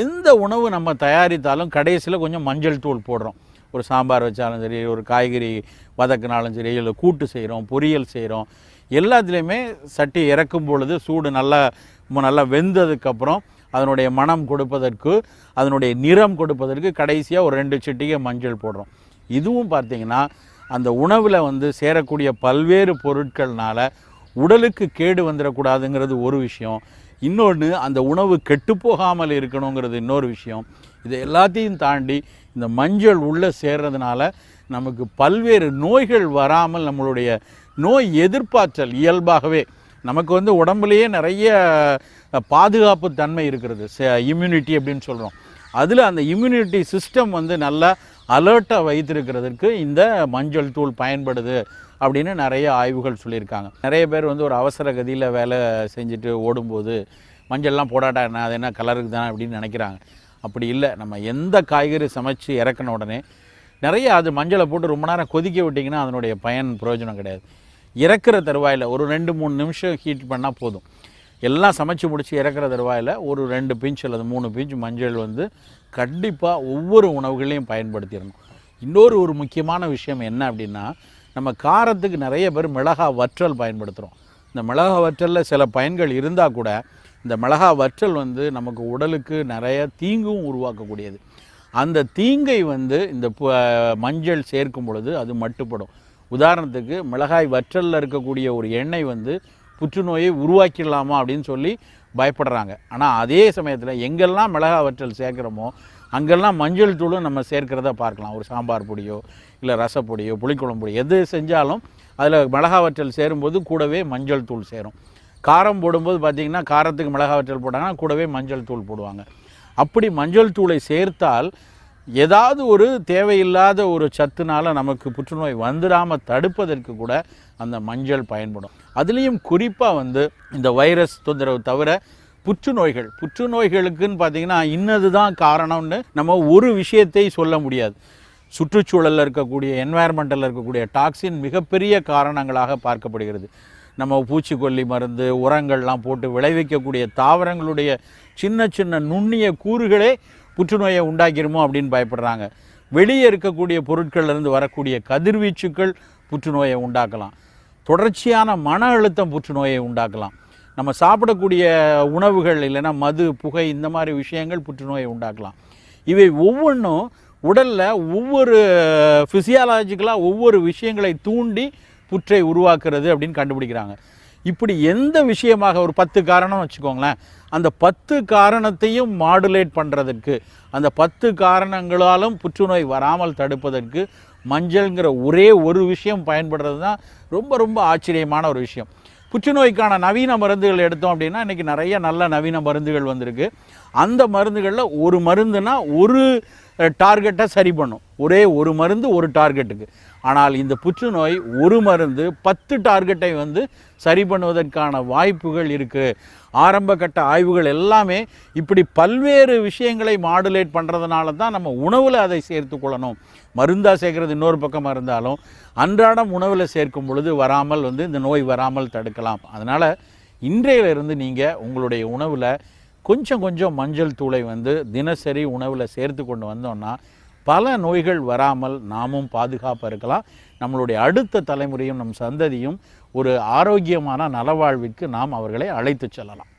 எந்த உணவு நம்ம தயாரித்தாலும் கடைசியில் கொஞ்சம் மஞ்சள் தூள் போடுறோம். ஒரு சாம்பார் வச்சாலும் சரி ஒரு காய்கறி வதக்கினாலும் சரி இல்லை கூட்டு செய்கிறோம் பொரியல் செய்கிறோம் எல்லாத்துலேயுமே சட்டி இறக்கும் பொழுது சூடு நல்லா நல்லா வெந்ததுக்கப்புறம் அதனுடைய மனம் கொடுப்பதற்கு அதனுடைய நிறம் கொடுப்பதற்கு கடைசியாக ஒரு ரெண்டு சிட்டிகை மஞ்சள் போடுறோம். இதுவும் பார்த்தீங்கன்னா அந்த உணவில் வந்து சேரக்கூடிய பல்வேறு பொருட்கள்னால உடலுக்கு கேடு வந்துடக்கூடாதுங்கிறது ஒரு விஷயம். இன்னொன்று அந்த உணவு கெட்டு போகாமல் இருக்கணுங்கிறது இன்னொரு விஷயம். இது எல்லாத்தையும் தாண்டி இந்த மஞ்சள் உள்ளே சேர்றதுனால நமக்கு பல்வேறு நோய்கள் வராமல் நம்மளுடைய நோய் எதிர்ப்பாற்றல் இயல்பாகவே நமக்கு வந்து உடம்புலேயே நிறைய பாதுகாப்பு தன்மை இருக்கிறது. இம்யூனிட்டி அப்படின்னு சொல்கிறோம் அதில் அந்த இம்யூனிட்டி சிஸ்டம் வந்து நல்லா அலர்ட்டாக வைத்திருக்கிறதுக்கு இந்த மஞ்சள் தூள் பயன்படுது அப்படின்னு நிறைய ஆய்வுகள் சொல்லியிருக்காங்க. நிறைய பேர் வந்து ஒரு அவசர கதியில் வேலை செஞ்சுட்டு ஓடும்போது மஞ்சள்லாம் போடாட்டா என்ன அது என்ன கலருக்கு தானே அப்படின்னு நினைக்கிறாங்க. அப்படி இல்லை நம்ம எந்த காய்கறி சமைச்சு இறக்கின உடனே நிறைய அது மஞ்சளை போட்டு ரொம்ப நேரம் கொதிக்க விட்டிங்கன்னா அதனுடைய பயன் பிரயோஜனம் கிடையாது. இறக்குற தருவாயில் ஒரு ரெண்டு மூணு நிமிஷம் ஹீட் பண்ணால் போதும். எல்லாம் சமைச்சு முடித்து இறக்குற தருவாயில் ஒரு ரெண்டு பிஞ்ச் அல்லது மூணு பிஞ்ச் மஞ்சள் வந்து கண்டிப்பாக ஒவ்வொரு உணவுகளையும் பயன்படுத்திடணும். இன்னொரு ஒரு முக்கியமான விஷயம் என்ன அப்படின்னா நம்ம காரத்துக்கு நிறைய பேர் மிளகா வற்றல் பயன்படுத்துகிறோம் இந்த மிளகா வற்றலில் சில பயன்கள் இருந்தால் கூட இந்த மிளகா வற்றல் வந்து நமக்கு உடலுக்கு நிறைய தீங்கும் உருவாக்கக்கூடியது. அந்த தீங்கை வந்து இந்த மஞ்சள் சேர்க்கும் பொழுது அது மட்டுப்படும். உதாரணத்துக்கு மிளகாய் வற்றலில் இருக்கக்கூடிய ஒரு எண்ணெய் வந்து புற்றுநோயை உருவாக்கிடலாமா அப்படின்னு சொல்லி பயப்படுறாங்க. ஆனால் அதே சமயத்தில் எங்கெல்லாம் மிளகாய் வற்றல் சேர்க்குறோமோ அங்கெல்லாம் மஞ்சள் தூளும் நம்ம சேர்க்கிறத பார்க்கலாம். ஒரு சாம்பார் பொடியோ இல்லை ரசப்பொடியோ புளிக்குழம்பு எது செஞ்சாலும் அதில் மிளகாய் வற்றல் சேரும்போது கூடவே மஞ்சள் தூள் சேரும். காரம் போடும்போது பார்த்திங்கன்னா காரத்துக்கு மிளகா வற்றல் போட்டாங்கன்னா கூடவே மஞ்சள் தூள் போடுவாங்க. அப்படி மஞ்சள் தூளை சேர்த்தால் ஏதாவது ஒரு தேவையில்லாத ஒரு சத்துனால் நமக்கு புற்றுநோய் வந்துடாமல் தடுப்பதற்கு கூட அந்த மஞ்சள் பயன்படும். அதுலேயும் குறிப்பாக வந்து இந்த வைரஸ் தொந்தரவு தவிர புற்றுநோய்கள். புற்றுநோய்களுக்குன்னு பார்த்தீங்கன்னா இன்னது தான் காரணம்னு நம்ம ஒரு விஷயத்தை சொல்ல முடியாது. சுற்றுச்சூழலில் இருக்கக்கூடிய என்வாயர்மெண்ட்டில் இருக்கக்கூடிய டாக்ஸின் மிகப்பெரிய காரணங்களாக பார்க்கப்படுகிறது. நம்ம பூச்சிக்கொல்லி மருந்து உரங்கள்லாம் போட்டு விளைவிக்கக்கூடிய தாவரங்களுடைய சின்ன சின்ன நுண்ணிய கூறுகளே புற்றுநோயை உண்டாக்கிருமோ அப்படின்னு பயப்படுறாங்க. வெளியே இருக்கக்கூடிய பொருட்கள்லேருந்து வரக்கூடிய கதிர்வீச்சுக்கள் புற்றுநோயை உண்டாக்கலாம். தொடர்ச்சியான மன அழுத்தம் புற்றுநோயை உண்டாக்கலாம். நம்ம சாப்பிடக்கூடிய உணவுகள் இல்லைன்னா மது புகை இந்த மாதிரி விஷயங்கள் புற்றுநோயை உண்டாக்கலாம். இவை ஒவ்வொன்றும் உடலில் ஒவ்வொரு ஃபிசியாலஜிக்கலாக ஒவ்வொரு விஷயங்களை தூண்டி புற்றை உருவாக்குறது அப்படின்னு கண்டுபிடிக்கிறாங்க. இப்படி எந்த விஷயமாக ஒரு பத்து காரணம் வச்சுக்கோங்களேன் அந்த பத்து காரணத்தையும் மாடுலேட் பண்ணுறதுக்கு அந்த பத்து காரணங்களாலும் புற்றுநோய் வராமல் தடுப்பதற்கு மஞ்சள்ங்கிற ஒரே ஒரு விஷயம் பயன்படுறது தான் ரொம்ப ரொம்ப ஆச்சரியமான ஒரு விஷயம். புற்றுநோய்க்கான நவீன மருந்துகள் எடுத்தோம் அப்படின்னா இன்றைக்கி நிறைய நல்ல நவீன மருந்துகள் வந்திருக்கு. அந்த மருந்துகளில் ஒரு மருந்துனால் ஒரு டார்கெட்டை சரி பண்ணும். ஒரே ஒரு மருந்து ஒரு டார்கெட்டுக்கு ஆனால் இந்த புற்றுநோய் ஒரு மருந்து பத்து டார்கெட்டை வந்து சரி பண்ணுவதற்கான வாய்ப்புகள் இருக்குது ஆரம்ப கட்ட ஆய்வுகள் எல்லாமே இப்படி பல்வேறு விஷயங்களை மாடுலேட் பண்ணுறதுனால தான் நம்ம உணவில் அதை சேர்த்து கொள்ளணும். மருந்தாக சேர்க்கறது இன்னொரு பக்கமாக இருந்தாலும் அன்றாடம் உணவில் சேர்க்கும் பொழுது வராமல் வந்து இந்த நோய் வராமல் தடுக்கலாம். அதனால் இன்றையிலிருந்து நீங்கள் உங்களுடைய உணவில் கொஞ்சம் கொஞ்சம் மஞ்சள் தூளை வந்து தினசரி உணவில் சேர்த்து கொண்டு வந்தோம்னா பல நோய்கள் வராமல் நாமும் பாதுகாப்பாக இருக்கலாம். நம்மளுடைய அடுத்த தலைமுறையும் நம் சந்ததியும் ஒரு ஆரோக்கியமான நலவாழ்விற்கு நாம் அவர்களை அழைத்து செல்லலாம்.